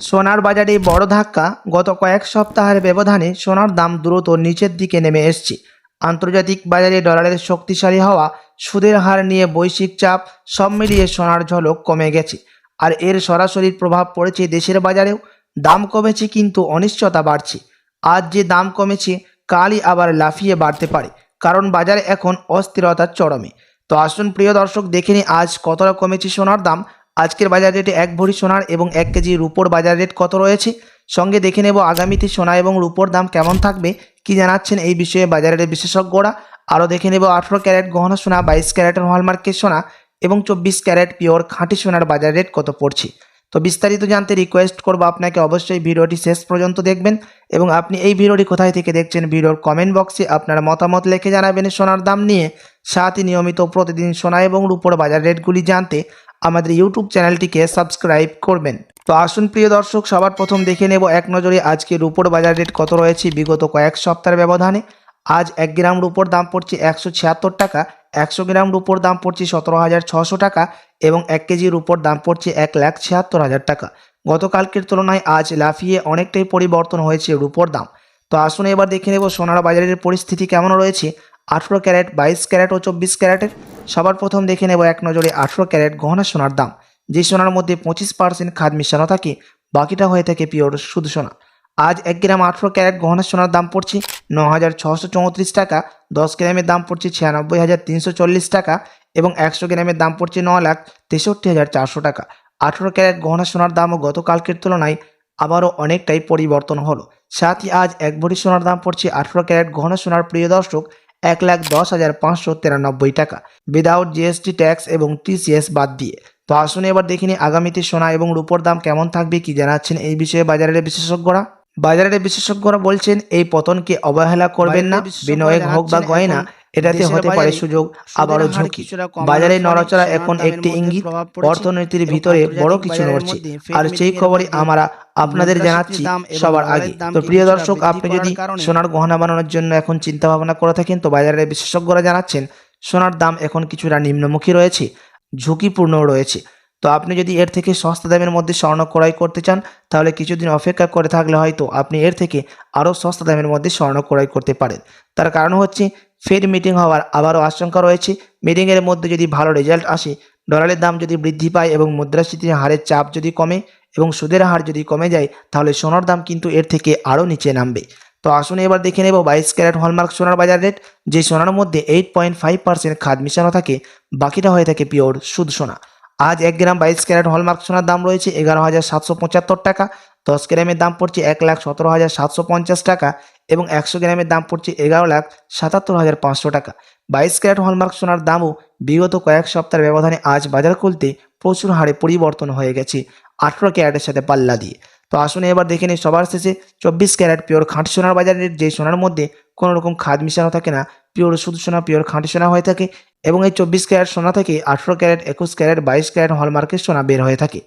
সোনার বাজারে বড় ধাক্কা, গত কয়েক সপ্তাহের ব্যবধানে সোনার দাম দ্রুত নিচের দিকে নেমে এসছে। আন্তর্জাতিক বাজারে ডলারের শক্তিশালী হওয়া, সুদের হার নিয়ে বৈশ্বিক চাপ, সব মিলিয়ে সোনার ঝলক কমে গেছে। আর এর সরাসরি প্রভাব পড়েছে দেশের বাজারেও। দাম কমেছে কিন্তু অনিশ্চয়তা বাড়ছে। আজ যে দাম কমেছে, কালই আবার লাফিয়ে বাড়তে পারে, কারণ বাজারে এখন অস্থিরতার চরমে। তো আসুন প্রিয় দর্শক, দেখে আজ কতটা কমেছে সোনার দাম। আজকের বাজার রেটে এক ভরি সোনার এবং এক কেজি রুপোর বাজার রেট কত রয়েছে? সঙ্গে দেখে নেব আগামীতে সোনা এবং রুপোর দাম কেমন থাকবে, কি জানাচ্ছেন এই বিষয়ে বাজারের বিশেষজ্ঞরা। আরও দেখে নেব আঠেরো ক্যারেট গহনা সোনা, বাইশ ক্যারেটের হলমার্কের সোনা এবং চব্বিশ ক্যারেট পিওর খাঁটি সোনার বাজার রেট কত পড়ছে? তো বিস্তারিত জানতে রিকোয়েস্ট করব আপনাকে, অবশ্যই ভিডিওটি শেষ পর্যন্ত দেখবেন এবং আপনি এই ভিডিওটি কোথায় থেকে দেখছেন ভিডিওর কমেন্ট বক্সে আপনার মতামত লিখে জানাবেন। সোনার দাম নিয়ে সাথে নিয়মিত প্রতিদিন সোনা এবং রুপোর বাজার রেটগুলি জানতে আমাদের ইউটিউব চ্যানেলটিকে সাবস্ক্রাইব করবেন। তো আসুন প্রিয় দর্শক, সবার প্রথম দেখে নেব এক নজরে আজকে রুপোর বাজার রেট কত রয়েছে বিগত কয়েক সপ্তাহের ব্যবধানে। আজ এক গ্রাম রুপোর দাম পড়ছে একশো ছিয়াত্তর টাকা, একশো গ্রাম রুপোর দাম পড়ছে সতেরো হাজার ছশো টাকা এবং এক কেজি রুপোর দাম পড়ছে এক লাখ ছিয়াত্তর হাজার টাকা। গতকালকের তুলনায় আজ লাফিয়ে অনেকটাই পরিবর্তন হয়েছে রুপোর দাম। তো আসুন এবার দেখে নেব সোনার বাজারের পরিস্থিতি কেমন রয়েছে। আঠেরো ক্যারেট, বাইশ ক্যারেট ও চব্বিশ ক্যারেটের। সবার প্রথম দেখে নেব এক নজরে আঠেরো ক্যারেট গহনা সোনার দাম। যে সোনার মধ্যে পঁচিশ পার্সেন্ট খাদ মিশানো থাকে, বাকিটা হয়ে থাকে পিওর শুধু সোনা। আজ এক গ্রাম আঠেরো ক্যারেট গহনা সোনার দাম পড়ছে ন হাজার ছশো চৌত্রিশ টাকা, দশ গ্রামের দাম পড়ছে ছিয়ানব্বই হাজার তিনশো চল্লিশ টাকা এবং একশো গ্রামের দাম পড়ছে ন লাখ তেষট্টি হাজার চারশো টাকা। আঠেরো ক্যারেট গহনা সোনার দামও গতকালকের তুলনায় আবারও অনেকটাই পরিবর্তন হলো। সাথে আজ এক ভরি সোনার দাম পড়ছে আঠেরো ক্যারেট গহনা সোনার প্রিয় দর্শক এক লাখ দশ হাজার পাঁচশো তিরানব্বই টাকা। উইদাউট জিএসটি ট্যাক্স এবং টিসিএস বাদ দিয়ে। তো আসুন এবার দেখিনি আগামীতে সোনা এবং রূপোর দাম কেমন থাকবে কি জানাচ্ছেন এই বিষয়ে বাজারের বিশেষজ্ঞরা? বাজারের বিশেষজ্ঞরা বলছেন এই পতনকে অবহেলা করবেন না বিনয়ক হোক বা গয়না এটাতে হতে পারে সুযোগ আবারও ঝুঁকি। বাজারে নড়াচড়া এখন একটি ইঙ্গিত অর্থনীতির ভিতরে বড় কিছু নড়ছে। আর সেই খবরই আমরা আপনাদের জানাচ্ছি সবার আগে। তো প্রিয় দর্শক আপনি যদি সোনার গহনা বানানোর জন্য এখন চিন্তা ভাবনা করে থাকেন তো বাজারের বিশেষজ্ঞরা জানাচ্ছেন সোনার দাম এখন কিছুটা নিম্নমুখী রয়েছে ঝুঁকিপূর্ণ রয়েছে। তো আপনি যদি এর থেকে সস্তা দামের মধ্যে স্বর্ণ ক্রয় করতে চান তাহলে কিছুদিন অপেক্ষা করে থাকলে হয়তো আপনি এর থেকে আরও সস্তা দামের মধ্যে স্বর্ণ ক্রয় করতে পারেন। তার কারণ হচ্ছে ফেড মিটিং হওয়ার আবারও আশঙ্কা রয়েছে। মিটিংয়ের মধ্যে যদি ভালো রেজাল্ট আসে ডলারের দাম যদি বৃদ্ধি পায় এবং মুদ্রাস্ফীতির হারের চাপ যদি কমে এবং সুদের হার যদি কমে যায়, তাহলে সোনার দাম কিন্তু এর থেকে আরও নিচে নামবে। তো আসুন এবার দেখে নেব বাইশ ক্যারেট হলমার্ক সোনার বাজার রেট যে সোনার মধ্যে এইট পয়েন্ট ফাইভ পার্সেন্ট খাদ মিশানো থাকে, বাকিটা হয়ে থাকে পিওর সুদ সোনা। আজ এক গ্রাম বাইশ ক্যারেট হলমার্ক সোনার দাম রয়েছে এগারো হাজার সাতশো পঁচাত্তর টাকা। দশ গ্রামের দাম পড়ছে এক লাখ সতেরো হাজার সাতশো পঞ্চাশ টাকা এবং একশো গ্রামের দাম পড়ছে এগারো লাখ সাতাত্তর হাজার পাঁচশো টাকা। বাইশ ক্যারেট হলমার্ক সোনার দামও বিগত কয়েক সপ্তাহের ব্যবধানে আজ বাজার খুলতে প্রচুর হারে পরিবর্তন হয়ে গেছে আঠেরো ক্যারেটের সাথে পাল্লা দিয়ে। তো আসুন এবার দেখে নিই সবার শেষে চব্বিশ ক্যারেট পিওর খাঁটি সোনার বাজারের যে সোনার মধ্যে কোনো রকম খাদ মিশানো থাকে না, পিওর শুধু সোনা, পিওর খাঁটি সোনা হয়ে থাকে এবং এই চব্বিশ ক্যারেট সোনা থেকে আঠেরো ক্যারেট, একুশ ক্যারেট, বাইশ ক্যারেট হলমার্কের সোনা বের হয়ে থাকে।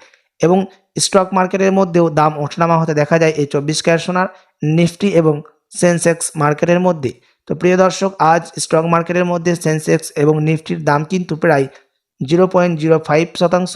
এবং স্টক মার্কেটের মধ্যেও দাম ওঠানামা হতে দেখা যায় এই চব্বিশ ক্যারেট সোনার, নিফটি এবং সেন্সেক্স মার্কেটের মধ্যে। তো প্রিয় দর্শক, আজ স্টক মার্কেটের মধ্যে সেন্সেক্স এবং নিফটির দাম কিন্তু প্রায় জিরো পয়েন্ট জিরো ফাইভ শতাংশ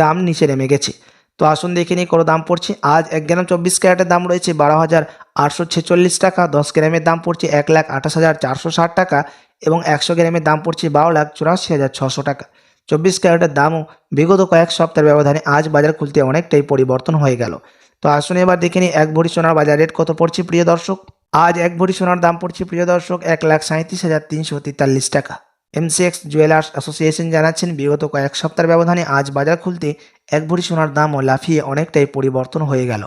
দাম নিচে নেমে গেছে। তো আসুন দেখে নিই কত দাম পড়ছে। আজ এক গ্রাম চব্বিশ ক্যারেটের দাম রয়েছে বারো হাজার আটশো ছেচল্লিশ টাকা, দশ গ্রামের দাম পড়ছে এক লাখ আঠাশ হাজার চারশো ষাট টাকা এবং একশো গ্রামের দাম পড়ছে বারো লাখ চুরাশি হাজার ছশো টাকা। চব্বিশ ক্যারেটের দামও বিগত কয়েক সপ্তাহের ব্যবধানে আজ বাজার খুলতে অনেকটাই পরিবর্তন হয়ে গেল। তো আসুন এবার দেখে নিই এক ভরি সোনার বাজার রেট কত পড়ছে প্রিয় দর্শক। আজ এক ভরি সোনার দাম পড়ছে প্রিয় দর্শক এক লাখ সাঁত্রিশ হাজার তিনশো তেতাল্লিশ টাকা। এমসিএক্স জুয়েলার্স অ্যাসোসিয়েশন জানাচ্ছেন, বিগত কয়েক সপ্তাহের ব্যবধানে আজ বাজার খুলতে এক ভরি সোনার দামও লাফিয়ে অনেকটাই পরিবর্তন হয়ে গেল।